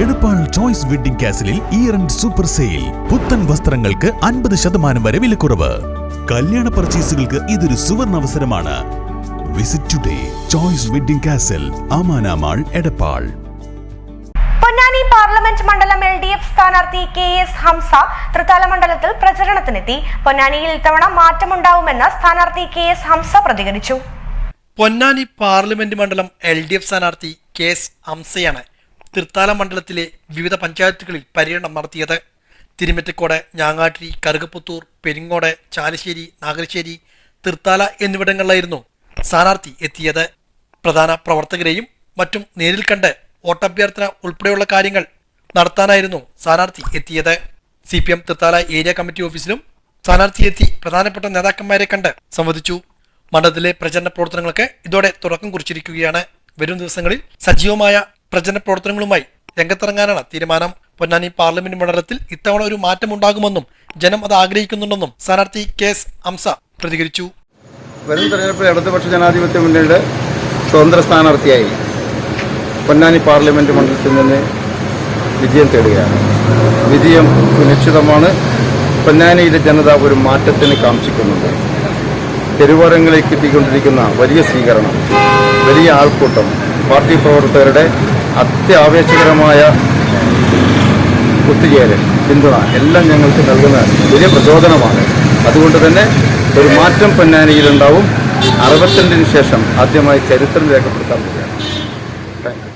Edappal choice wedding കാസിലിൽ year and super sale. പുത്തൻ വസ്ത്രങ്ങൾക്ക് അൻപത് ശതമാനം വരെ വിലക്കുറവ്. കല്യാണ പർച്ചേസുകൾക്ക് ഇതൊരു സുവർണ അവസരമാണ്. Visit today choice wedding castle Amana mall Edappal. Ponnani parliament മണ്ഡലം എൽ ഡി എഫ് സ്ഥാനാർത്ഥി കെ എസ് ഹംസ തൃത്താല മണ്ഡലത്തിൽ പ്രചരണത്തിനെത്തി. പൊന്നാനിയിൽ ഇത്തവണ മാറ്റമുണ്ടാവുമെന്ന് സ്ഥാനാർത്ഥി കെ എസ് ഹംസ പ്രതികരിച്ചു. പൊന്നാനി പാർലമെന്റ് മണ്ഡലം എൽ ഡി എഫ് സ്ഥാനാർത്ഥി കെ എസ് ഹംസയാണ് തൃത്താല മണ്ഡലത്തിലെ വിവിധ പഞ്ചായത്തുകളിൽ പര്യടനം നടത്തിയത്. തിരുമറ്റക്കോട് ഞാങ്ങാട്ടിരി കറുകപ്പുത്തൂർ പെരിങ്ങോട് ചാലശ്ശേരി നാഗരശ്ശേരി തൃത്താല എന്നിവിടങ്ങളിലായിരുന്നു സ്ഥാനാർത്ഥി എത്തിയത്. പ്രധാന പ്രവർത്തകരെയും മറ്റും നേരിൽ കണ്ട് വോട്ടഭ്യർത്ഥന ഉൾപ്പെടെയുള്ള കാര്യങ്ങൾ നടത്താനായിരുന്നു സ്ഥാനാർത്ഥി എത്തിയത്. C P M Thrithala area committee ഓഫീസിലും സ്ഥാനാർത്ഥി എത്തി പ്രധാനപ്പെട്ട നേതാക്കന്മാരെ കണ്ട് സംവദിച്ചു. മണ്ഡലത്തിലെ പ്രചരണ പ്രവർത്തനങ്ങൾക്ക് ഇതോടെ തുടക്കം കുറിച്ചിരിക്കുകയാണ്. വരും ദിവസങ്ങളിൽ സജീവമായ പ്രചരണ പ്രവർത്തനങ്ങളുമായി രംഗത്തിറങ്ങാനാണ് തീരുമാനം. പൊന്നാനി പാർലമെന്റ് മണ്ഡലത്തിൽ ഇത്തവണ ഒരു മാറ്റം ഉണ്ടാകുമെന്നും ജനം അത് ആഗ്രഹിക്കുന്നുണ്ടെന്നും സ്ഥാനാർത്ഥി കെ എസ് ഹംസ പ്രതികരിച്ചു. വരും തെരഞ്ഞെടുപ്പിൽ ഇടതുപക്ഷ ജനാധിപത്യ മുന്നണിയുടെ സ്വതന്ത്ര സ്ഥാനാർത്ഥിയായി പൊന്നാനി പാർലമെന്റ് മണ്ഡലത്തിൽ നിന്ന് വിജയം തേടുകയാണ്. വിജയം സുനിശ്ചിതമാണ്. പൊന്നാനിയിലെ ജനത ഒരു മാറ്റത്തിന് കാക്ഷിക്കുന്നുണ്ട്. തെരുവോരങ്ങളിലേക്ക് എത്തിക്കൊണ്ടിരിക്കുന്ന വലിയ സ്വീകരണം വലിയ ആൾക്കൂട്ടം പാർട്ടി പ്രവർത്തകരുടെ അത്യാവേശകരമായ ഒത്തുചേരൽ പിന്തുണ എല്ലാം ഞങ്ങൾക്ക് നൽകുന്ന വലിയ പ്രചോദനമാണ്. അതുകൊണ്ട് തന്നെ ഒരു മാറ്റം പൊന്നാനിയിലുണ്ടാവും അറുപത്തിരണ്ടിന് ശേഷം ആദ്യമായി ചരിത്രം രേഖപ്പെടുത്താൻ പോകും